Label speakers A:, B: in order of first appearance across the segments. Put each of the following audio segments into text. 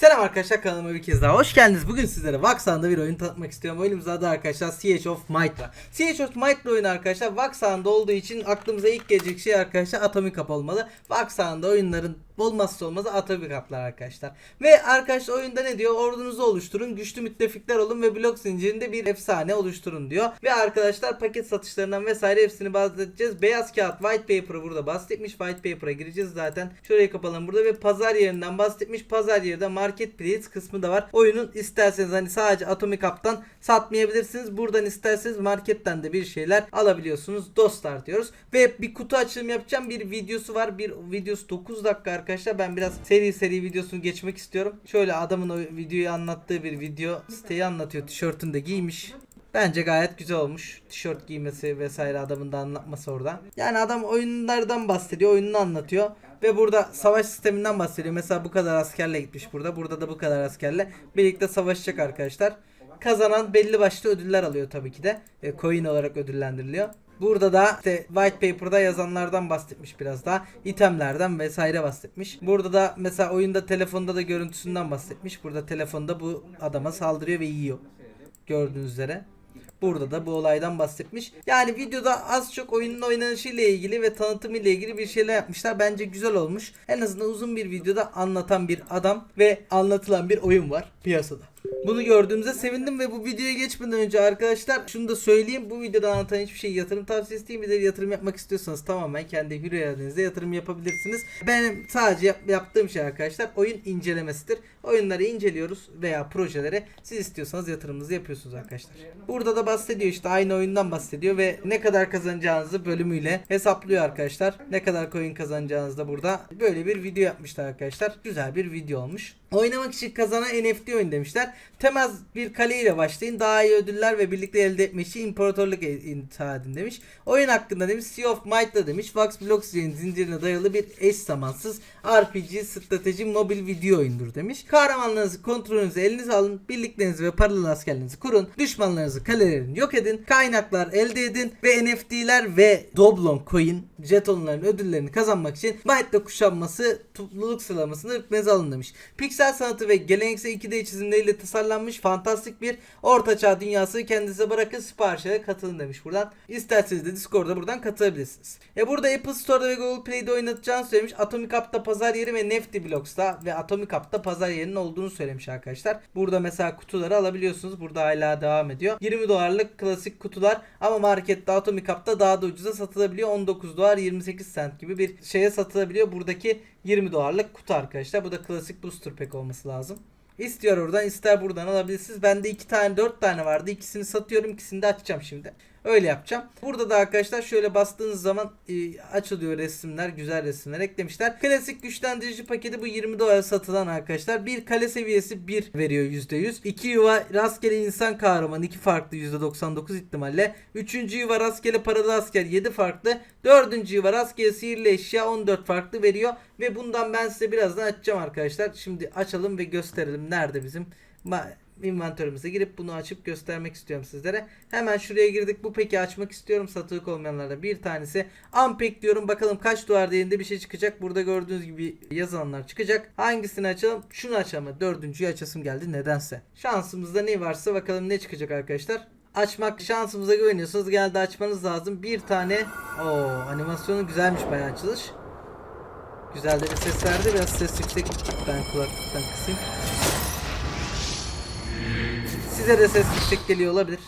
A: Selam arkadaşlar kanalıma bir kez daha hoş geldiniz. Bugün sizlere Vaxan'da bir oyun tanıtmak istiyorum. Oyunumuz adı arkadaşlar Siege of Might'la. Siege of Might'la oyunu arkadaşlar Vaxan'da olduğu için aklımıza ilk gelecek şey arkadaşlar Atomic Up olmalı. Vaxan'da oyunların olmazsa olmazı Atomic Up'lar arkadaşlar. Ve arkadaşlar oyunda ne diyor? Ordunuzu oluşturun, güçlü müttefikler olun ve blok zincirinde bir efsane oluşturun diyor. Ve arkadaşlar paket satışlarından vesaire hepsini bahsedeceğiz. Beyaz kağıt white paper'ı burada bahsetmiş. White paper'a gireceğiz zaten. Şurayı kapalım burada ve pazar yerinden bahsetmiş. Pazar yeri de marketplace kısmı da var. Oyunun isterseniz hani sadece Atomic Up'tan satmayabilirsiniz. Buradan isterseniz marketten de bir şeyler alabiliyorsunuz. Dostlar diyoruz. Ve bir kutu açılımı yapacağım. Bir videosu var. Bir videosu 9 dakika arkadaşlar. Ben biraz seri seri videosunu geçmek istiyorum. Şöyle adamın o videoyu anlattığı bir video. Siteyi anlatıyor. Tişörtünü de giymiş. Bence gayet güzel olmuş. Tişört giymesi vesaire adamın da anlatması orada. Yani adam oyunlardan bahsediyor, oyununu anlatıyor. Ve burada savaş sisteminden bahsediyor. Mesela bu kadar askerle gitmiş burada. Burada da bu kadar askerle birlikte savaşacak arkadaşlar. Kazanan belli başlı ödüller alıyor tabii ki de. E, coin olarak ödüllendiriliyor. Burada da işte white paper'da yazanlardan bahsetmiş biraz daha. itemlerden vesaire bahsetmiş. Burada da mesela oyunda telefonda da görüntüsünden bahsetmiş. Burada telefonda bu adama saldırıyor ve yiyor. Gördüğünüz üzere. Burada da bu olaydan bahsetmiş. Yani videoda az çok oyunun oynanışı ile ilgili ve tanıtımı ile ilgili bir şeyler yapmışlar. Bence güzel olmuş. En azından uzun bir videoda anlatan bir adam ve anlatılan bir oyun var piyasada. Bunu gördüğümüze sevindim ve bu videoya geçmeden önce arkadaşlar şunu da söyleyeyim. Bu videoda anlatan hiçbir şey yatırım tavsiyesi değil. Bir yatırım yapmak istiyorsanız tamamen kendi hür iradenizle yatırım yapabilirsiniz. Benim sadece yap- yaptığım şey arkadaşlar oyun incelemesidir. Oyunları inceliyoruz veya projeleri siz istiyorsanız yatırımınızı yapıyorsunuz arkadaşlar. Burada da bahsediyor işte aynı oyundan bahsediyor ve ne kadar kazanacağınızı bölümüyle hesaplıyor arkadaşlar. Ne kadar coin kazanacağınızı da burada böyle bir video yapmışlar arkadaşlar. Güzel bir video olmuş. Oynamak için kazanan NFT oyun demişler. Temel bir kale ile başlayın. Daha iyi ödüller ve birlikte elde etmek için imparatorluk e- inşa demiş. Oyun hakkında demiş Sea of Might'la demiş. Vox Blocks zincirine dayalı bir eş zamansız RPG strateji mobil video oyundur demiş. Kahramanlarınızı kontrolünüzü elinize alın. Birliklerinizi ve paralı askerlerinizi kurun. Düşmanlarınızı kalelerini yok edin. Kaynaklar elde edin ve NFT'ler ve Doblon coin jetonların ödüllerini kazanmak için Might'la kuşanması topluluk sıralamasını rütbenize alın demiş. Piksel sanatı ve geleneksel 2D çizimleriyle tasarlanmış fantastik bir ortaçağ dünyası kendinize bırakın siparişlere katılın demiş buradan. İsterseniz de Discord'da buradan katılabilirsiniz. E burada Apple Store'da ve Google Play'de oynatacağını söylemiş. Atomic Up'ta pazar yeri ve Nifty Blocks'ta ve Atomic Up'ta pazar yerinin olduğunu söylemiş arkadaşlar. Burada mesela kutuları alabiliyorsunuz. Burada hala devam ediyor. 20 dolarlık klasik kutular ama markette Atomic Up'ta daha da ucuza satılabiliyor. 19 dolar 28 cent gibi bir şeye satılabiliyor. Buradaki 20 dolarlık kutu arkadaşlar. Bu da klasik booster pack olması lazım. İstiyor oradan ister buradan alabilirsiniz. Bende iki tane dört tane vardı. İkisini satıyorum ikisini de açacağım şimdi. Öyle yapacağım. Burada da arkadaşlar şöyle bastığınız zaman e, açılıyor resimler. Güzel resimler eklemişler. Klasik güçlendirici paketi bu 20 dolara satılan arkadaşlar. Bir kale seviyesi 1 veriyor %100. 2 yuva rastgele insan kahraman 2 farklı %99 ihtimalle. 3. yuva rastgele paralı asker 7 farklı. 4. yuva rastgele sihirli eşya 14 farklı veriyor. Ve bundan ben size birazdan açacağım arkadaşlar. Şimdi açalım ve gösterelim. Nerede bizim inventörümüze girip bunu açıp göstermek istiyorum sizlere. Hemen şuraya girdik. Bu peki açmak istiyorum. Satılık olmayanlarda bir tanesi. Unpack diyorum. Bakalım kaç dolar değerinde bir şey çıkacak. Burada gördüğünüz gibi yazılanlar çıkacak. Hangisini açalım? Şunu açalım. Dördüncüyü açasım geldi nedense. Şansımızda ne varsa bakalım ne çıkacak arkadaşlar. Açmak şansımıza güveniyorsanız geldi açmanız lazım. Bir tane o animasyonu güzelmiş bayağı açılış. Güzel de bir ses verdi. Biraz ses yüksek. Ben kulaklıktan kısayım. Size de ses yüksek geliyor olabilir.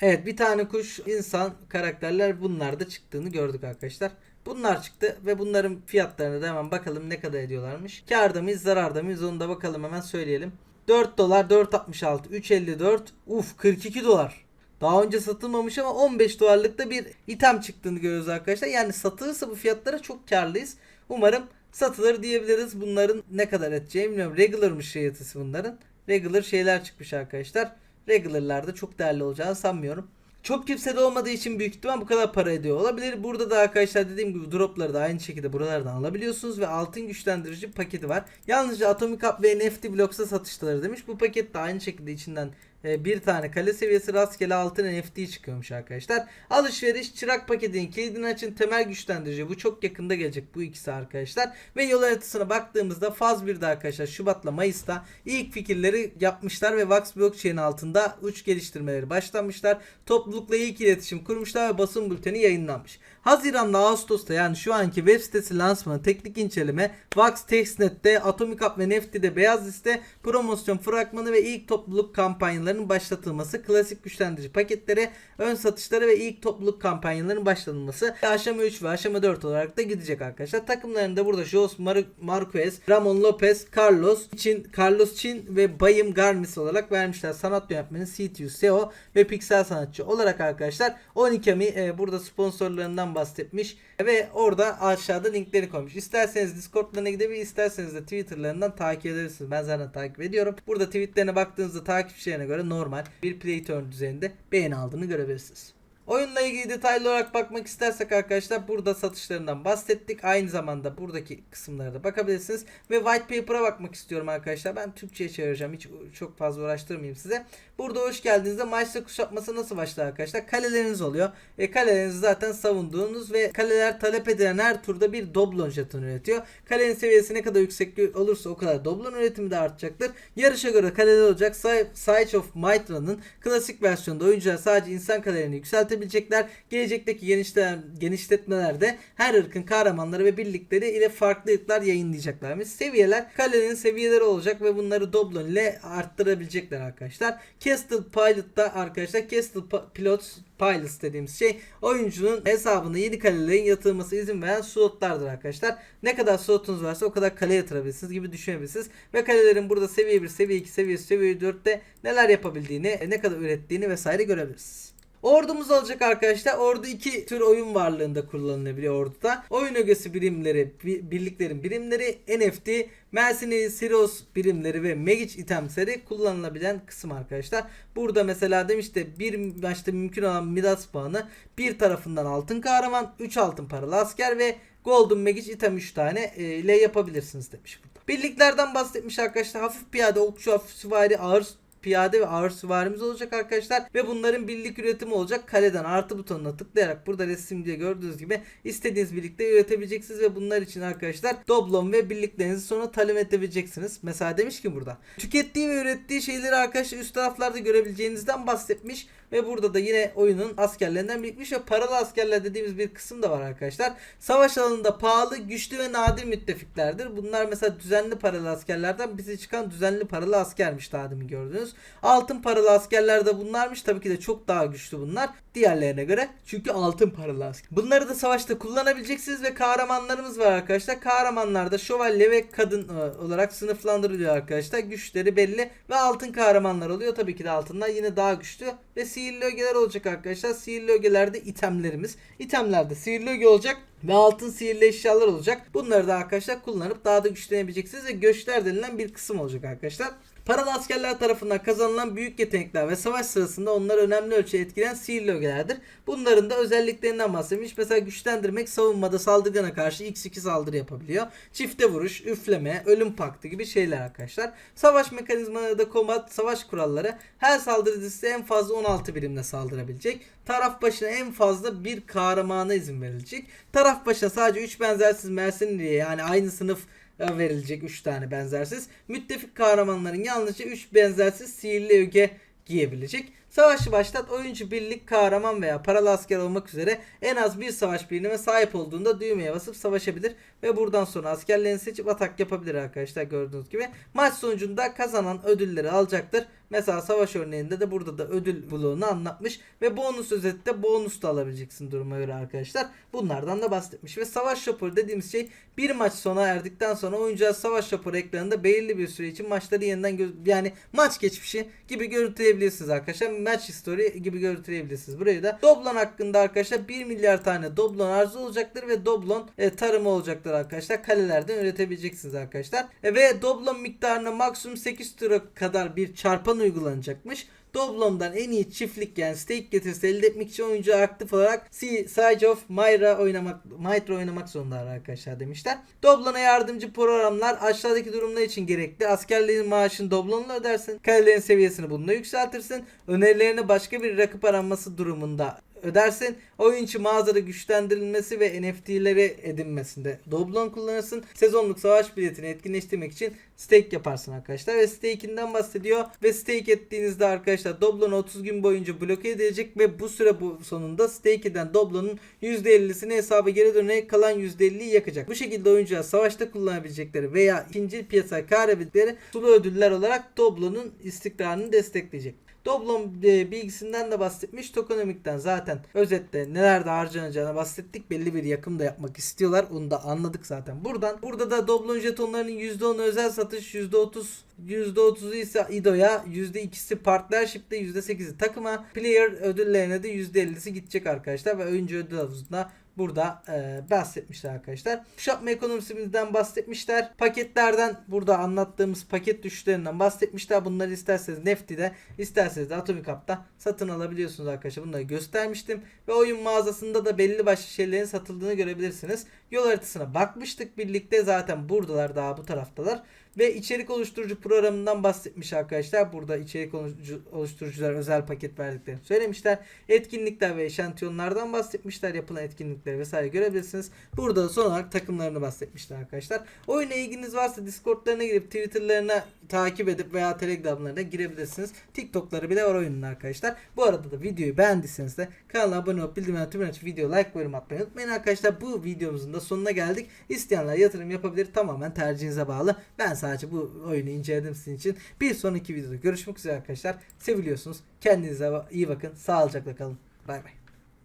A: Evet bir tane kuş, insan, karakterler bunlar da çıktığını gördük arkadaşlar. Bunlar çıktı ve bunların fiyatlarına da hemen bakalım ne kadar ediyorlarmış. Karda mıyız zararda mıyız onu da bakalım hemen söyleyelim. 4 dolar 4.66 3.54 uf 42 dolar. Daha önce satılmamış ama 15 dolarlıkta bir item çıktığını görüyoruz arkadaşlar. Yani satılırsa bu fiyatlara çok karlıyız. Umarım satılır diyebiliriz. Bunların ne kadar edeceği bilmiyorum. Regular'mış fiyatı bunların. Regular şeyler çıkmış arkadaşlar. Regular'larda çok değerli olacağını sanmıyorum. Çok kimsede olmadığı için büyük ihtimal bu kadar para ediyor olabilir. Burada da arkadaşlar dediğim gibi dropları da aynı şekilde buralardan alabiliyorsunuz ve altın güçlendirici paketi var. Yalnızca Atomic Up ve NFT Blocks'a satışları demiş. Bu paket de aynı şekilde içinden bir tane kale seviyesi rastgele altın NFT çıkıyormuş arkadaşlar. Alışveriş çırak paketinin kilidini açın temel güçlendirici. Bu çok yakında gelecek bu ikisi arkadaşlar. Ve yol haritasına baktığımızda faz 1'de arkadaşlar Şubat'la Mayıs'ta ilk fikirleri yapmışlar ve Vax Blockchain altında uç geliştirmeleri başlamışlar. Toplulukla ilk iletişim kurmuşlar ve basın bülteni yayınlanmış. Haziran'da Ağustos'ta yani şu anki web sitesi lansmanı teknik inceleme Vax Testnet'te Atomic Up ve Nefti'de beyaz liste promosyon fragmanı ve ilk topluluk kampanyalarının başlatılması klasik güçlendirici paketleri ön satışları ve ilk topluluk kampanyalarının başlatılması aşama 3 ve aşama 4 olarak da gidecek arkadaşlar. Takımlarında burada Jos Mar Marquez, Ramon Lopez, Carlos Çin, Carlos Çin ve Bayım Garmis olarak vermişler. Sanat yönetmeni CTU SEO ve piksel sanatçı olarak arkadaşlar 12 mi e, burada sponsorlarından bahsetmiş ve orada aşağıda linkleri koymuş. İsterseniz Discord'larına gidebilir, isterseniz de Twitter'larından takip edebilirsiniz. Ben zaten takip ediyorum. Burada tweetlerine baktığınızda takipçilerine göre normal bir play turn düzeyinde beğeni aldığını görebilirsiniz. Oyunla ilgili detaylı olarak bakmak istersek arkadaşlar burada satışlarından bahsettik. Aynı zamanda buradaki kısımlara da bakabilirsiniz. Ve white paper'a bakmak istiyorum arkadaşlar. Ben Türkçe'ye çevireceğim. Hiç çok fazla uğraştırmayayım size. Burada hoş geldiğinizde maçta kuşatması nasıl başlar arkadaşlar? Kaleleriniz oluyor. E, kalelerinizi zaten savunduğunuz ve kaleler talep edilen her turda bir doblon jeton üretiyor. Kalenin seviyesi ne kadar yüksek olursa o kadar doblon üretimi de artacaktır. Yarışa göre kaleler olacak. Siege of Mytra'nın klasik versiyonda oyuncular sadece insan kalelerini yükseltebilecekler. Gelecekteki genişleten, genişletmelerde her ırkın kahramanları ve birlikleri ile farklı ırklar yayınlayacaklarmış. Seviyeler kalenin seviyeleri olacak ve bunları doblon ile arttırabilecekler arkadaşlar. Castle Pilot'ta arkadaşlar Castle Pilot Pilots dediğimiz şey oyuncunun hesabına yeni kalelerin yatırılması izin veren slotlardır arkadaşlar. Ne kadar slotunuz varsa o kadar kale yatırabilirsiniz gibi düşünebilirsiniz. Ve kalelerin burada seviye 1, seviye 2, seviye 3, seviye 4'te neler yapabildiğini, ne kadar ürettiğini vesaire görebilirsiniz. Ordumuz olacak arkadaşlar. Ordu iki tür oyun varlığında kullanılabiliyor orduda. Oyun ögesi birimleri, birliklerin birimleri, NFT, Mercenary Heroes birimleri ve Magic itemsleri kullanılabilen kısım arkadaşlar. Burada mesela demişti bir maçta mümkün olan Midas puanı bir tarafından altın kahraman, 3 altın paralı asker ve Golden Magic item 3 tane e, ile yapabilirsiniz demiş burada. Birliklerden bahsetmiş arkadaşlar. Hafif piyade, okçu, hafif süvari, ağır piyade ve ağır süvarimiz olacak arkadaşlar. Ve bunların birlik üretimi olacak. Kaleden artı butonuna tıklayarak burada resimde gördüğünüz gibi istediğiniz birlikte üretebileceksiniz ve bunlar için arkadaşlar doblon ve birliklerinizi sonra talep edebileceksiniz. Mesela demiş ki burada. Tükettiği ve ürettiği şeyleri arkadaşlar üst taraflarda görebileceğinizden bahsetmiş. Ve burada da yine oyunun askerlerinden birikmiş ve paralı askerler dediğimiz bir kısım da var arkadaşlar. Savaş alanında pahalı, güçlü ve nadir müttefiklerdir. Bunlar mesela düzenli paralı askerlerden bize çıkan düzenli paralı askermiş daha demin gördünüz. Altın paralı askerler de bunlarmış. Tabii ki de çok daha güçlü bunlar diğerlerine göre. Çünkü altın paralı asker. Bunları da savaşta kullanabileceksiniz ve kahramanlarımız var arkadaşlar. Kahramanlar da şövalye ve kadın e, olarak sınıflandırılıyor arkadaşlar. Güçleri belli ve altın kahramanlar oluyor. Tabii ki de altınlar yine daha güçlü ve sihirli ögeler olacak arkadaşlar. Sihirli ögelerde itemlerimiz. İtemlerde sihirli öge olacak ve altın sihirli eşyalar olacak. Bunları da arkadaşlar kullanıp daha da güçlenebileceksiniz ve göçler denilen bir kısım olacak arkadaşlar. Paralı askerler tarafından kazanılan büyük yetenekler ve savaş sırasında onları önemli ölçüde etkileyen sihirli ögelerdir. Bunların da özelliklerinden bahsetmiş. Mesela güçlendirmek savunmada saldırgana karşı x2 saldırı yapabiliyor. Çifte vuruş, üfleme, ölüm paktı gibi şeyler arkadaşlar. Savaş mekanizmaları da kombat, savaş kuralları her saldırı dizisi en fazla 16 birimle saldırabilecek. Taraf başına en fazla bir kahramana izin verilecek. Taraf başına sadece 3 benzersiz mercenary yani aynı sınıf verilecek 3 tane benzersiz. Müttefik kahramanların yalnızca 3 benzersiz sihirli öge giyebilecek. Savaşı başlat oyuncu birlik kahraman veya paralı asker olmak üzere en az bir savaş birimine sahip olduğunda düğmeye basıp savaşabilir ve buradan sonra askerlerini seçip atak yapabilir arkadaşlar gördüğünüz gibi. Maç sonucunda kazanan ödülleri alacaktır. Mesela savaş örneğinde de burada da ödül bloğunu anlatmış ve bonus özette bonus da alabileceksin duruma göre arkadaşlar. Bunlardan da bahsetmiş ve savaş şopörü dediğimiz şey bir maç sona erdikten sonra oyuncular savaş şopörü ekranında belirli bir süre için maçları yeniden yani maç geçmişi gibi görüntüleyebilirsiniz arkadaşlar. Match history gibi görüntüleyebilirsiniz. Burayı da Doblon hakkında arkadaşlar 1 milyar tane Doblon arzu olacaktır ve Doblon e, tarımı olacaktır arkadaşlar. Kalelerden üretebileceksiniz arkadaşlar. E, ve Doblon miktarına maksimum 8 tura kadar bir çarpan uygulanacakmış. Doblom'dan en iyi çiftlik yani stake getirisi elde etmek için oyuncu aktif olarak C- Siege of Myra oynamak Myra oynamak zorundalar arkadaşlar demişler. Doblon'a yardımcı programlar aşağıdaki durumlar için gerekli. Askerlerin maaşını Doblon'la ödersin. Kalelerin seviyesini bununla yükseltirsin. Önerilerini başka bir rakip aranması durumunda ödersin. Oyun içi mağazada güçlendirilmesi ve NFT'leri edinmesinde Doblon kullanırsın. Sezonluk savaş biletini etkinleştirmek için stake yaparsın arkadaşlar. Ve stake'inden bahsediyor. Ve stake ettiğinizde arkadaşlar Doblon 30 gün boyunca bloke edilecek ve bu süre bu sonunda stake eden Doblon'un %50'sini hesaba geri dönerek kalan %50'yi yakacak. Bu şekilde oyuncular savaşta kullanabilecekleri veya ikinci piyasa kar sulu ödüller olarak Doblon'un istikrarını destekleyecek. Doblon e, bilgisinden de bahsetmiş. Tokenomik'ten zaten özetle nelerde harcanacağını bahsettik. Belli bir yakım da yapmak istiyorlar. Onu da anladık zaten buradan. Burada da Doblon jetonlarının %10'u özel satış, %30 %30'u ise İdo'ya, %2'si partnership'te, %8'i takıma, player ödüllerine de %50'si gidecek arkadaşlar ve oyuncu ödül havuzunda burada e, bahsetmişler arkadaşlar. Kuşatma ekonomisinden bahsetmişler. Paketlerden burada anlattığımız paket düşüşlerinden bahsetmişler. Bunları isterseniz Nefti'de isterseniz de Atomic Hub'da satın alabiliyorsunuz arkadaşlar. Bunları göstermiştim. Ve oyun mağazasında da belli başlı şeylerin satıldığını görebilirsiniz. Yol haritasına bakmıştık birlikte. Zaten buradalar daha bu taraftalar. Ve içerik oluşturucu programından bahsetmiş arkadaşlar. Burada içerik oluşturucu- oluşturucular özel paket verdiklerini söylemişler. Etkinlikler ve eşantiyonlardan bahsetmişler. Yapılan etkinlikleri vesaire görebilirsiniz. Burada da son olarak takımlarını bahsetmişler arkadaşlar. Oyuna ilginiz varsa Discord'larına girip Twitter'larına takip edip veya Telegram'larına girebilirsiniz. TikTok'ları bile var oyunun arkadaşlar. Bu arada da videoyu beğendiyseniz de kanala abone olup bildirimleri tüm açıp video like yorum atmayı unutmayın arkadaşlar. Bu videomuzun da sonuna geldik. İsteyenler yatırım yapabilir. Tamamen tercihinize bağlı. Ben sadece bu oyunu inceledim sizin için. Bir sonraki videoda görüşmek üzere arkadaşlar. Seviliyorsunuz. Kendinize iyi bakın. Sağlıcakla kalın. Bay bay.